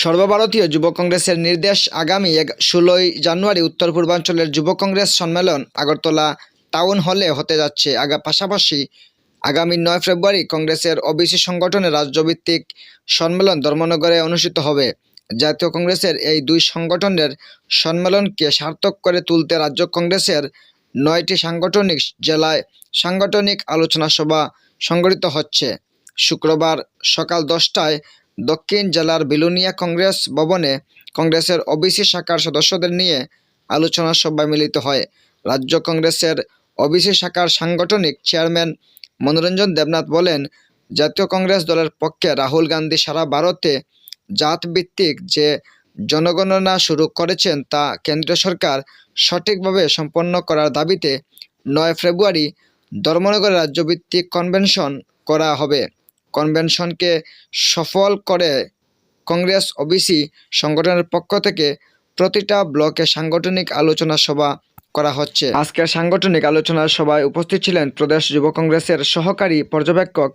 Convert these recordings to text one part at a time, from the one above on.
সর্বভারতীয় যুব কংগ্রেসের নির্দেশ আগামী এক ষোলোই জানুয়ারি উত্তর পূর্বাঞ্চলের যুব কংগ্রেস সম্মেলন আগরতলা টাউন হলে হতে যাচ্ছে। আগা, পাশাপাশি আগামী নয় ফেব্রুয়ারি কংগ্রেসের ওবিসি সংগঠনের রাজ্যভিত্তিক সম্মেলন ধর্মনগরে অনুষ্ঠিত হবে। জাতীয় কংগ্রেসের এই দুই সংগঠনের সম্মেলনকে সার্থক করে তুলতে রাজ্য কংগ্রেসের নয়টি সাংগঠনিক জেলায় সাংগঠনিক আলোচনা সভা সংগঠিত হচ্ছে। শুক্রবার সকাল দশটায় দক্ষিণ জেলার বিলুনিয়া কংগ্রেস ভবনে কংগ্রেসের ওবিসি শাখার সদস্যদের নিয়ে আলোচনা সভায় মিলিত হয়। রাজ্য কংগ্রেসের ওবিসি শাখার সাংগঠনিক চেয়ারম্যান মনোরঞ্জন দেবনাথ বলেন, জাতীয় কংগ্রেস দলের পক্ষে রাহুল গান্ধী সারা ভারতে জাতভিত্তিক যে জনগণনা শুরু করেছেন তা কেন্দ্রীয় সরকার সঠিকভাবে সম্পন্ন করার দাবিতে নয় ফেব্রুয়ারি ধর্মনগরে রাজ্যভিত্তিক কনভেনশন করা হবে। কনভেনশনকে সফল করে কংগ্রেস, ওবিসি সংগঠনের পক্ষ থেকে প্রতিটা ব্লকে সাংগঠনিক আলোচনা সভা করা হচ্ছে। আজকের সাংগঠনিক আলোচনা সভায় উপস্থিত ছিলেন প্রদেশ যুব কংগ্রেসের সহকারী পর্যবেক্ষক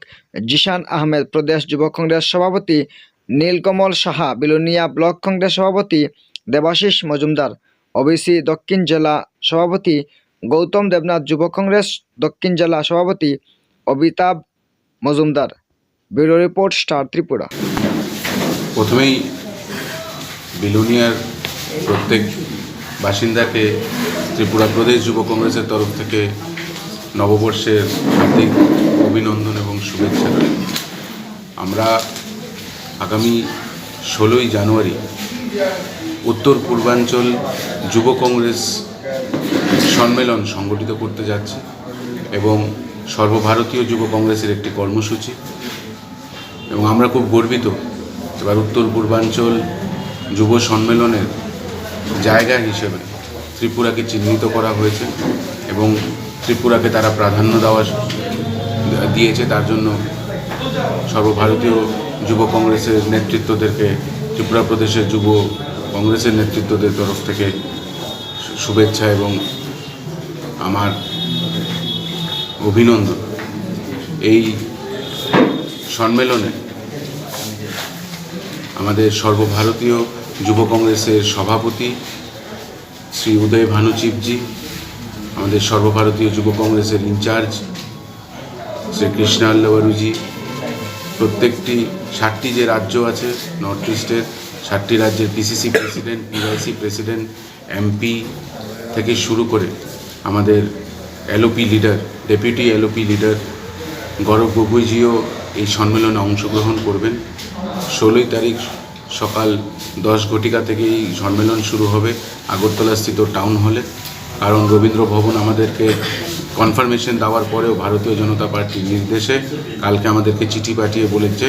জিশান আহমেদ, প্রদেশ যুব কংগ্রেস সভাপতি নীলকমল সাহা, বিলোনিয়া ব্লক কংগ্রেস সভাপতি দেবাশিস মজুমদার, ওবিসি দক্ষিণ জেলা সভাপতি গৌতম দেবনাথ, যুব কংগ্রেস দক্ষিণ জেলা সভাপতি Abitabh Majumdar. Bureau report, star Tripura প্রথমেই বিলুনিয়ার প্রত্যেক বাসিন্দাকে ত্রিপুরা প্রদেশ যুব কংগ্রেসের তরফ থেকে নববর্ষের হার্দিক অভিনন্দন এবং শুভেচ্ছা। আমরা আগামী ষোলোই জানুয়ারি উত্তর পূর্বাঞ্চল যুব কংগ্রেস সম্মেলন সংগঠিত করতে যাচ্ছি এবং সর্বভারতীয় যুব কংগ্রেসের একটি কর্মসূচি এবং আমরা খুব গর্বিত এবার উত্তর পূর্বাঞ্চল যুব সম্মেলনের জায়গা হিসেবে ত্রিপুরাকে চিহ্নিত করা হয়েছে এবং ত্রিপুরাকে তারা প্রাধান্য দেওয়া দিয়েছে। তার জন্য সর্বভারতীয় যুব কংগ্রেসের নেতৃত্বদেরকে, ত্রিপুরা প্রদেশের যুব কংগ্রেসের নেতৃত্বদের তরফ থেকে শুভেচ্ছা এবং আমার অভিনন্দন। এই সম্মেলনে সর্বভারতীয় যুব কংগ্রেসের সভাপতি শ্রী উদয় ভানুচিপজি আমাদের সর্বভারতীয় যুব কংগ্রেসের ইনচার্জ শ্রী কৃষ্ণাল্লবারুজি প্রত্যেকটি ষাটটি যে রাজ্য আছে, নর্থ ইস্টের ষাটটি রাজ্যের PCC president PIC president MP থেকে শুরু করে আমাদের LOP leader deputy LOP leader Gaurav গগৈজিও এই সম্মেলনে অংশগ্রহণ করবেন। ষোলোই তারিখ সকাল দশ ঘটিকা থেকে এই সম্মেলন শুরু হবে আগরতলাস্থিত টাউন হলে। কারণ রবীন্দ্র ভবন আমাদেরকে কনফার্মেশন দেওয়ার পরেও ভারতীয় জনতা পার্টির নির্দেশে কালকে আমাদেরকে চিঠি পাঠিয়ে বলেছে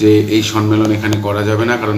যে এই সম্মেলন এখানে করা যাবে না, কারণ